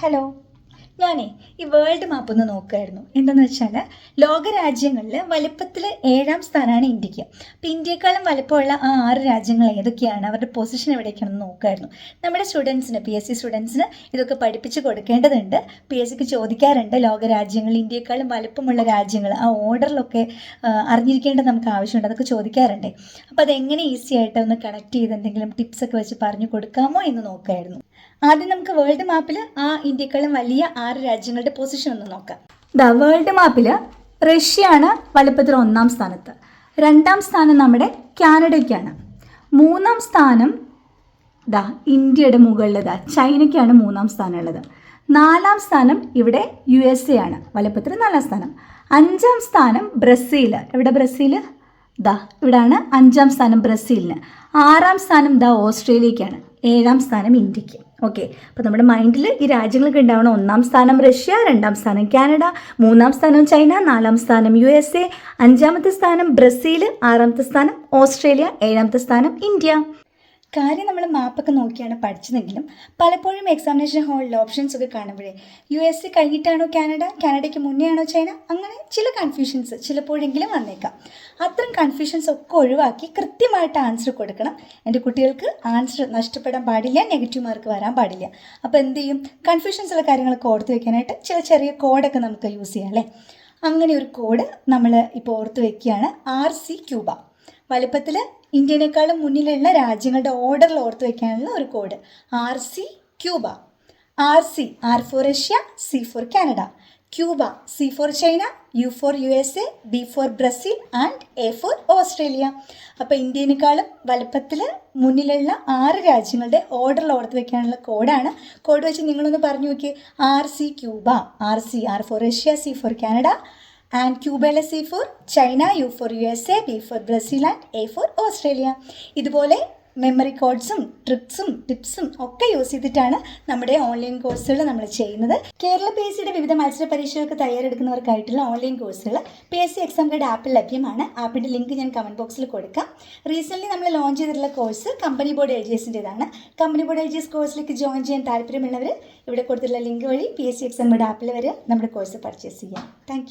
Hello ഞാനേ ഈ world map ഒന്ന് നോക്കുമായിരുന്നു എന്താണെന്ന് വെച്ചാൽ ലോകരാജ്യങ്ങളിൽ വലിപ്പത്തിൽ ഏഴാം സ്ഥാനമാണ് ഇന്ത്യയ്ക്ക്. അപ്പോൾ ഇന്ത്യയെക്കാളും വലിപ്പമുള്ള ആ ആറ് രാജ്യങ്ങൾ ഏതൊക്കെയാണ്? അവരുടെ പൊസിഷൻ എവിടേക്കാണെന്ന് നോക്കുമായിരുന്നു നമ്മുടെ സ്റ്റുഡൻസിന് പി എസ് സി സ്റ്റുഡൻസിന് ഇതൊക്കെ പഠിപ്പിച്ച് കൊടുക്കേണ്ടതുണ്ട്. പി എസ് സിക്ക് ചോദിക്കാറുണ്ട് ലോകരാജ്യങ്ങൾ ഇന്ത്യയെക്കാളും വലിപ്പമുള്ള രാജ്യങ്ങൾ ആ ഓർഡറിലൊക്കെ അറിഞ്ഞിരിക്കേണ്ടത് നമുക്ക് ആവശ്യമുണ്ട്. അതൊക്കെ ചോദിക്കാറുണ്ട്. അപ്പോൾ അതെങ്ങനെ ഈസി ആയിട്ട് ഒന്ന് കണക്ട് ചെയ്ത് എന്തെങ്കിലും ടിപ്സൊക്കെ വെച്ച് പറഞ്ഞു കൊടുക്കാമോ എന്ന് നോക്കുമായിരുന്നു ആദ്യം നമുക്ക് വേൾഡ് മാപ്പിൽ ആ ഇന്ത്യക്കാളും വലിയ ആറ് രാജ്യങ്ങളുടെ പൊസിഷൻ ഒന്ന് നോക്കാം. ദ വേൾഡ് മാപ്പിൽ റഷ്യയാണ് വലുപ്പത്തിൽ ഒന്നാം സ്ഥാനത്ത്. രണ്ടാം സ്ഥാനം നമ്മുടെ കാനഡയ്ക്കാണ്. മൂന്നാം സ്ഥാനം ദാ ഇന്ത്യയുടെ മുകളിൽ ദാ ചൈനയ്ക്കാണ് മൂന്നാം സ്ഥാനമുള്ളത്. നാലാം സ്ഥാനം ഇവിടെ യു എസ് എ ആണ് വലുപ്പത്തിൽ നാലാം സ്ഥാനം. അഞ്ചാം സ്ഥാനം ബ്രസീൽ എവിടെ ബ്രസീൽ ദാ ഇവിടാണ് അഞ്ചാം സ്ഥാനം ബ്രസീലിന്. ആറാം സ്ഥാനം ദാ ഓസ്ട്രേലിയക്കാണ്. ഏഴാം സ്ഥാനം ഇന്ത്യയ്ക്ക്. ഓക്കെ അപ്പോൾ നമ്മുടെ മൈൻഡിൽ ഈ രാജ്യങ്ങൾക്ക് ഉണ്ടാവണം ഒന്നാം സ്ഥാനം റഷ്യ രണ്ടാം സ്ഥാനം കാനഡ മൂന്നാം സ്ഥാനം ചൈന നാലാം സ്ഥാനം യു എസ് എ അഞ്ചാമത്തെ സ്ഥാനം ബ്രസീൽ ആറാമത്തെ സ്ഥാനം ഓസ്ട്രേലിയ ഏഴാമത്തെ സ്ഥാനം ഇന്ത്യ. കാര്യം നമ്മൾ മാപ്പൊക്കെ നോക്കിയാണ് പഠിച്ചതെങ്കിലും പലപ്പോഴും എക്സാമിനേഷൻ ഹാളിൽ ഓപ്ഷൻസ് ഒക്കെ കാണുമ്പോഴേ യു എസ് എ കഴിഞ്ഞിട്ടാണോ കാനഡ കാനഡയ്ക്ക് മുന്നേ ആണോ ചൈന? അങ്ങനെ ചില കൺഫ്യൂഷൻസ് ചിലപ്പോഴെങ്കിലും വന്നേക്കാം. കൺഫ്യൂഷൻസ് ഒക്കെ ഒഴിവാക്കി കൃത്യമായിട്ട് ആൻസർ കൊടുക്കണം. എന്റെ കുട്ടികൾക്ക് ആൻസർ നഷ്ടപ്പെടാൻ പാടില്ല നെഗറ്റീവ് മാർക്ക് വരാൻ പാടില്ല. അപ്പോൾ എന്ത് ചെയ്യും? കൺഫ്യൂഷൻസ് ഉള്ള കാര്യങ്ങളൊക്കെ ഓർത്ത് വെക്കാനായിട്ട് ചില ചെറിയ കോഡൊക്കെ നമുക്ക് യൂസ് ചെയ്യാം അല്ലേ? അങ്ങനെ ഒരു കോഡ് നമ്മൾ ഇപ്പോൾ ഓർത്ത് വെക്കുകയാണ് ആർ സി ക്യൂബ വലുപ്പത്തിൽ ഇന്ത്യനേക്കാളും മുന്നിലുള്ള രാജ്യങ്ങളുടെ ഓർഡറിൽ ഓർത്ത് വെക്കാനുള്ള ഒരു code R C Cuba R C R for Russia C for Canada Cuba C for China U for U S A B for Brazil and A for Australia. അപ്പോൾ ഇന്ത്യനേക്കാളും വലുപ്പത്തിൽ മുന്നിലുള്ള ആറ് രാജ്യങ്ങളുടെ ഓർഡറിൽ ഓർത്ത് വെക്കാനുള്ള കോഡാണ് കോഡ് വെച്ച് നിങ്ങളൊന്ന് പറഞ്ഞു നോക്കി R C Cuba R C R for Russia C for Canada and ക്യൂബയിലെ C for China U for U S A B for Brazil and A for Australia. ഇതുപോലെ മെമ്മറി കോഡ്സും ട്രിക്സും ടിപ്സും ഒക്കെ യൂസ് ചെയ്തിട്ടാണ് നമ്മുടെ ഓൺലൈൻ കോഴ്സുകൾ നമ്മൾ ചെയ്യുന്നത്. കേരള പി എസ് സിയുടെ വിവിധ മത്സര പരീക്ഷകൾക്ക് തയ്യാറെടുക്കുന്നവർക്കായിട്ടുള്ള ഓൺലൈൻ കോഴ്സുകൾ P S C exam guide ആപ്പിൽ ലഭ്യമാണ്. ആപ്പിന്റെ ലിങ്ക് ഞാൻ കമന്റ് ബോക്സിൽ കൊടുക്കാം. റീസെന്റ്ലി നമ്മൾ ലോഞ്ച് ചെയ്തിട്ടുള്ള course company board L G എസിന്റെതാണ് company board L G S കോഴ്സിലേക്ക് ജോയിൻ ചെയ്യാൻ താല്പര്യമുള്ളവർ ഇവിടെ കൊടുത്തിട്ടുള്ള ലിങ്ക് വഴി P S C exam guide ആപ്പിൽ വരെ നമ്മുടെ കോഴ്സ് പർച്ചേസ് ചെയ്യാം. താങ്ക്